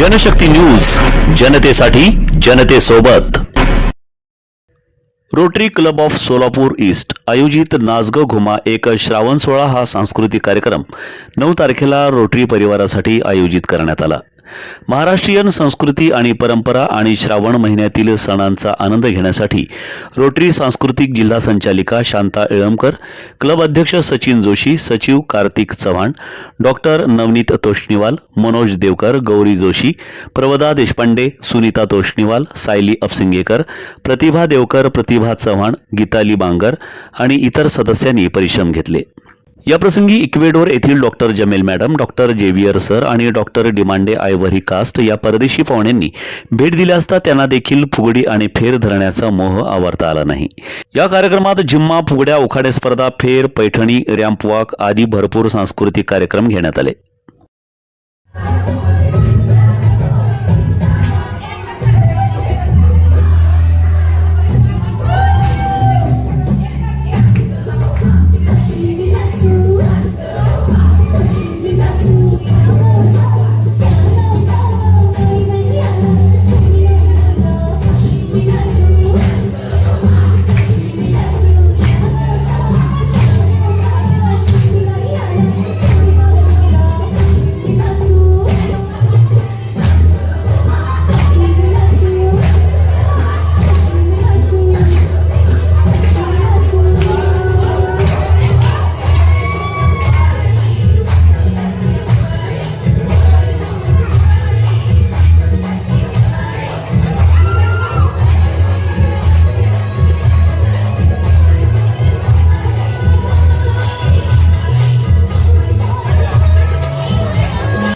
Janshakti news जनतेसाठी जनतेसोबत. Rotary Club of Solapur East आयोजित नाचगं घुमा एक श्रावण सोहळा हा सांस्कृतिक कार्यक्रम नऊ तारखेला रोटरी परिवारासाठी आयोजित करण्यात आला. महाराष्ट्रीयन संस्कृती आणि परंपरा आणि श्रावण महिन्यातील सणांचा आनंद घेण्यासाठी रोटरी सांस्कृतिक जिल्हा संचालिका शांता इळमकर क्लब अध्यक्ष सचिन जोशी सचिव कार्तिक चव्हाण डॉक्टर नवनीत तोष्णीवाल मनोज देवकर गौरी जोशी प्रवदा देशपांडे सुनीता तोष्णीवाल सायली अपसिंगेकर प्रतिभा देवकर प्रतिभा चव्हाण गीताली बांगर आणि इतर सदस्यांनी परिश्रम घेतले. याप्रसंगी इक्वेडोर येथील doctor Jamel madam doctor Javier sir आणि डॉक्टर डिमांडे आयव्हरी कास्ट या परदेशी पाहुण्यांनी भेट दिली असता त्यांना देखील फुगडी आणि फेर धरण्याचा मोह आवरता आला नाही. या कार्यक्रमात जिम्मा फुगड्या उखाडे स्पर्धा फेर पैठणी रॅम्पवॉक आदी भरपूर सांस्कृतिक कार्यक्रम घेण्यात आले.